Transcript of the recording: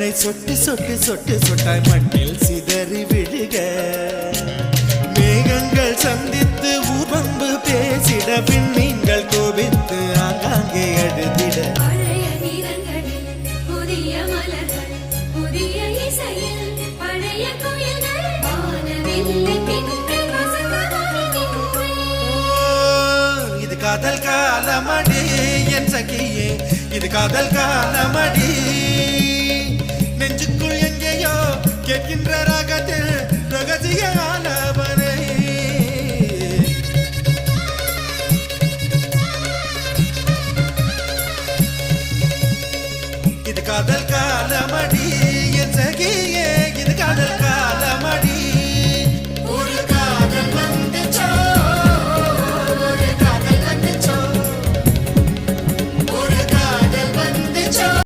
மழை சொட்டு சொட்டு சொட்டு சொட்டாய் மண்ணில் சிதறி விழுக. மேகங்கள் சந்தித்து ஊர்வம்பு பேசிட விண்மீன்கள் கோபித்து ஆங்காங்கே அழுதிட இது காதல் காலமடி என் சகியே. இது காதல் காலமடி கேட்கின்ற ராகத்தில் ரகசிய இது காதல் காலமடி.